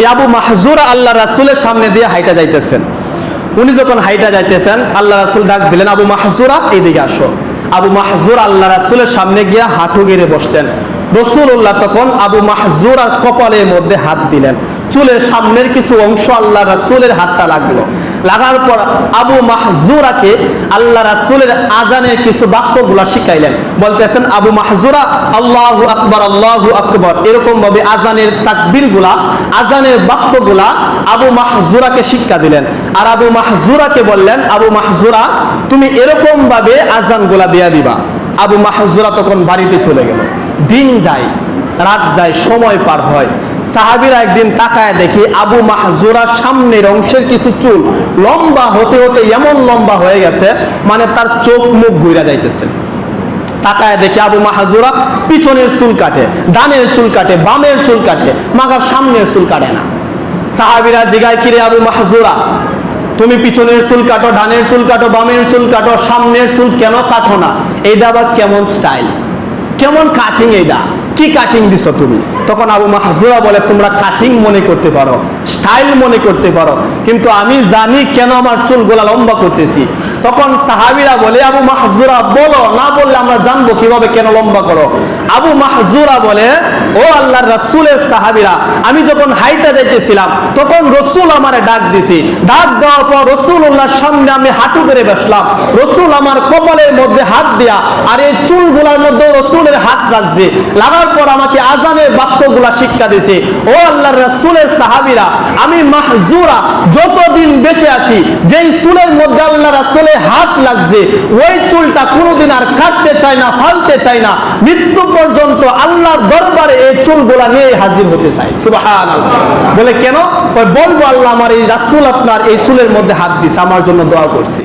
এই আবু মাহজুরা আল্লাহ রাসুলের সামনে দিয়ে হাইটা যাইতেছেন। উনি যখন হাইটা যাইতেছেন, আল্লাহ রাসুল ডাক দিলেন, আবু মাহজুরা, এইদিকে আসো। আবু মাহজুর আল্লাহ রাসুলের সামনে গিয়ে হাঁটু গেড়ে বসলেন। রসুল্লাহ তখন আবু মাহজুর আর কপালের মধ্যে হাত দিলেন। চুলের সামনের কিছু অংশ আল্লাহ রাসুলের হাতটা লাগল। লাগার পর আবু মাহজুরাকে আল্লাহ রাসুলের আজানের কিছু বাক্যগুলা শিখাইলেন। বলতেছেন, আবু মাহজুরা, আল্লাহ আকবর আল্লাহ আকবর। এরকম ভাবে আজানের তাকবিরগুলা আজানের বাক্যগুলা আবু মাহজুরাকে শিক্ষা দিলেন। আর আবু মাহজুরাকে বললেন, আবু মাহজুরা, তুমি এরকম ভাবে আজানগুলা দিয়া দিবা। আবু মাহজুরা তখন বাড়িতে চলে গেল। দিন যায়, রাত যায়, সময় পার হয়। সাহাবিরা একদিন তাকায় দেখি আবু মাহজুরার সামনের অংশের কিছু চুল লম্বা হতে হতে এমন লম্বা হয়ে গেছে মানে তার চোখ মুখ ঘুরে যাইতেছে। তাকায় দেখে আবু মাহাজুরা পিছনের চুল কাটে, ডানের চুল কাটে, বামের চুল কাটে, মাগার সামনের চুল কাটে না। সাহাবিরা জিগায়, কিরে আবু মাহাজুরা, তুমি পিছনের চুল কাটো, ডানের চুল কাটো, বামের চুল কাটো, সামনের চুল কেন কাটো না? এইটা আবার কেমন স্টাইল কেমন কাটিং এটা কি কাটিং দিছ তুমি? তখন আবু মাহজুরা বলে, তোমরা কাটিং মনে করতে পারো স্টাইল মনে করতে পারো। কিন্তু আমি জানি কেন আমার চুল চুলগুলা লম্বা করতেছি। তখন সাহাবিরা বলে, আবু মাহজুরা, বলো, না বললে আমরা জানব কীভাবে কেন লম্বা করো? আবু মাহজুরা বলে, ও আল্লাহর রাসূলের সাহাবিরা, আমি যখন হাইটা যাইতেছিলাম, তখন রসুল আমারে ডাক দিছি। ডাক দেওয়ার পর রসুল্লাহর সামনে আমি হাঁটু করে বসলাম। রসুল আমার কপালের মধ্যে হাত দেয়া আর এই চুলগুলার মধ্যে রসুলের হাত রাখছে। লাগার পর আমাকে আজানের বাক্যগুলা শিক্ষা দিছে। ও আল্লাহর রাসূলের সাহাবিরা, আমি মাহজুরা, যতদিন বেঁচে আছি, যেই চুলের মধ্যে আল্লাহ রাসূলের হাত লাগছে। ওই চুলটা কোনোদিন আর কাটতে চায় না, ফালতে চায় না। মৃত্যু পর্যন্ত আল্লাহর দরবারে এই চুলগুলা নিয়ে হাজির হতে চায়। সুবাহান বলে কেন? বলব আল্লাহ আমার এই রাসুল আপনার এই চুলের মধ্যে হাত দিছে, আমার জন্য দোয়া করছে।